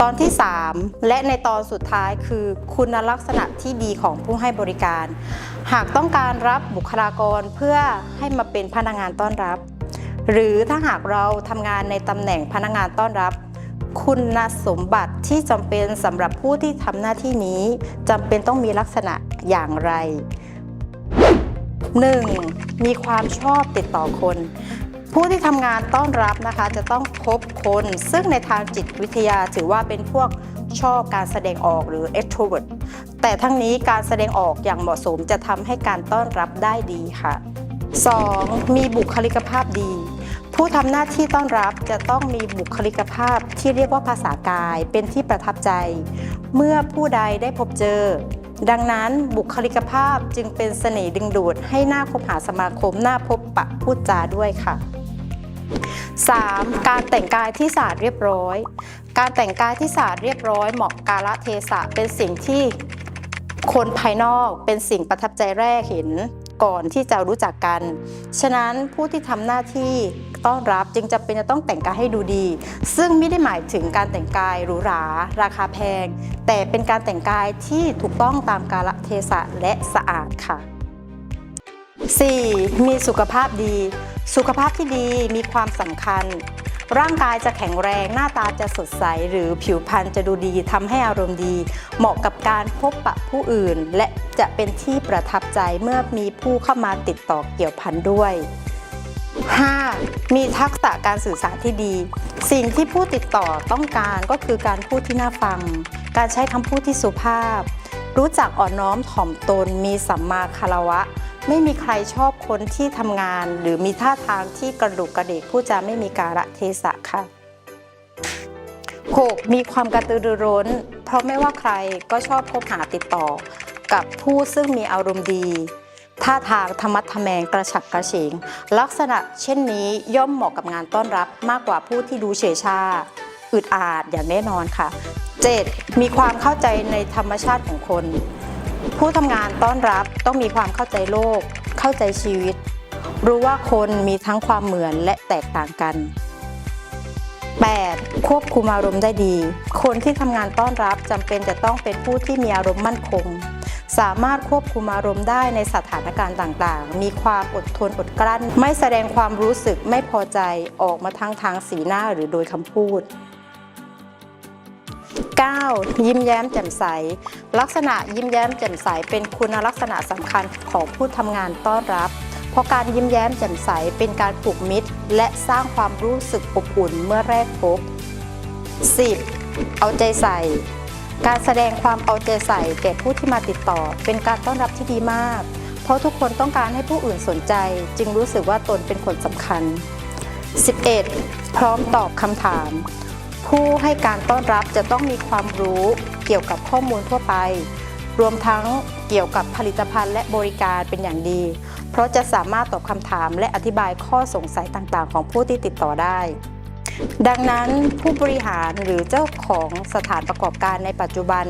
ตอนที่ 3 และในตอนสุดท้ายคือ คุณลักษณะที่ดีของผู้ให้บริการ หากต้องการรับบุคลากรเพื่อให้มาเป็นพนักงานต้อนรับ หรือถ้าหากเราทำงานในตำแหน่งพนักงานต้อนรับ คุณสมบัติที่จำเป็นสำหรับผู้ที่ทำหน้าที่นี้จำเป็นต้องมีลักษณะอย่างไร 1. มีความชอบติดต่อคน ผู้ที่ทำงานต้อนรับนะคะจะต้องพบคน ซึ่งในทางจิตวิทยาถือว่าเป็นพวกชอบการแสดงออกหรือ extrovert แต่ทั้งนี้การแสดงออกอย่างเหมาะสมจะทำให้การต้อนรับได้ดีค่ะ 2. มีบุคลิกภาพดี ผู้ทำหน้าที่ต้อนรับจะต้องมีบุคลิกภาพที่เรียกว่าภาษากายเป็นที่ประทับใจ เมื่อผู้ใดได้พบเจอ ดังนั้นบุคลิกภาพจึงเป็นเสน่ห์ดึงดูดให้หน้าคบหาสมาคมหน้าพบปะพูดจาด้วยค่ะ 3. การแต่งกายที่สะอาดเรียบร้อย การแต่งกายที่สะอาดเรียบร้อยเหมาะกาลเทศะเป็นสิ่งที่คนภายนอกเป็นสิ่งประทับใจแรกเห็นก่อนที่จะรู้จักกัน ฉะนั้นผู้ที่ทำหน้าที่ต้อนรับจึงจำเป็นจะต้องแต่งกายให้ดูดี ซึ่งไม่ได้หมายถึงการแต่งกายหรูหรา ราคาแพง แต่เป็นการแต่งกายที่ถูกต้องตามกาลเทศะและสะอาดค่ะ 4. มีสุขภาพดี สุขภาพที่ดีมีความสำคัญ ร่างกายจะแข็งแรงหน้าตาจะสดใส หรือผิวพรรณจะดูดีทำให้อารมณ์ดี เหมาะกับการพบปะผู้อื่น และจะเป็นที่ประทับใจเมื่อมีผู้เข้ามาติดต่อเกี่ยวพันด้วย 5. มีทักษะการสื่อสารที่ดี สิ่งที่ผู้ติดต่อต้องการก็คือการพูดที่น่าฟัง การใช้คำพูดที่สุภาพ รู้จักอ่อนน้อมถ่อมตน มีสัมมาคารวะ ไม่มีใครชอบคนที่ทำงาน หรือมีท่าทางที่กระดุกกระเดกผู้จาไม่มีการะเทศะค่ะ 6. มีความกระตือรือร้น เพราะไม่ว่าใครก็ชอบคบหาติดต่อ กับผู้ซึ่งมีอารมณ์ดี ท่าทางธรรมัดทะแมงกระฉับกระเฉง ลักษณะเช่นนี้ย่อมเหมาะกับงานต้อนรับมากกว่าผู้ที่ดูเฉยชาอึดอาดอย่างแน่นอนค่ะ 7. มีความเข้าใจในธรรมชาติของคน ผู้ทำงานต้อนรับต้องมีความเข้าใจโลก เข้าใจชีวิต รู้ว่าคนมีทั้งความเหมือนและแตกต่างกัน 8. ควบคุมอารมณ์ได้ดี คนที่ทำงานต้อนรับจำเป็นจะต้องเป็นผู้ที่มีอารมณ์มั่นคง สามารถควบคุมอารมณ์ได้ในสถานการณ์ต่างๆ มีความอดทนอดกลั้น ไม่แสดงความรู้สึกไม่พอใจออกมาทั้งทางสีหน้าหรือโดยคำพูด 9. ยิ้มแย้มแจ่มใส ลักษณะยิ้มแย้มแจ่มใส เป็นคุณลักษณะสำคัญของผู้ทำงานต้อนรับ เพราะการยิ้มแย้มแจ่มใสเป็นการผูกมิตร และสร้างความรู้สึกอบอุ่นเมื่อแรกพบ 10. เอาใจใส่การแสดงความเอาใจใส่แก่ผู้ที่มาติดต่อ เป็นการต้อนรับที่ดีมาก เพราะทุกคนต้องการให้ผู้อื่นสนใจ จึงรู้สึกว่าตนเป็นคนสำคัญ 11. พร้อมตอบคำถาม ผู้ให้การต้อนรับจะต้องมีความรู้เกี่ยวกับข้อมูลทั่วไป รวมทั้งเกี่ยวกับผลิตภัณฑ์และบริการเป็นอย่างดี เพราะจะสามารถตอบคำถามและอธิบายข้อสงสัยต่างๆ ของผู้ที่ติดต่อได้ ดังนั้นผู้บริหารหรือเจ้าของสถานประกอบการในปัจจุบัน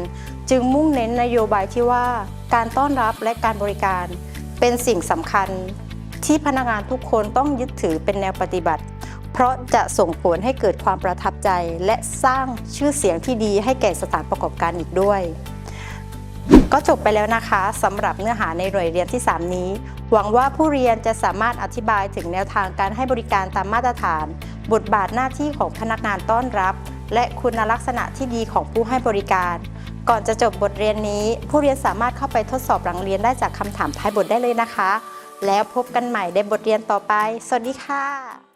จึงมุ่งเน้นนโยบายที่ว่า การต้อนรับและการบริการ เป็นสิ่งสำคัญ ที่พนักงานทุกคนต้องยึดถือเป็นแนวปฏิบัติ เพราะจะส่งผลให้เกิดความประทับใจและสร้างชื่อเสียงที่ดีให้แก่สถานประกอบการอีกด้วย ก็จบไปแล้วนะคะสำหรับเนื้อหาในหน่วยเรียนที่ 3 นี้ หวังว่าผู้เรียนจะสามารถอธิบายถึงแนวทางการให้บริการตามมาตรฐาน บทบาทหน้าที่ของพนักงานต้อนรับ และคุณลักษณะที่ดีของผู้ให้บริการก่อนจะจบบทเรียนนี้ ผู้เรียนสามารถเข้าไปทดสอบหลังเรียนได้จากคำถามท้ายบทได้เลยนะคะ แล้วพบกันใหม่ในบทเรียนต่อไป สวัสดีค่ะ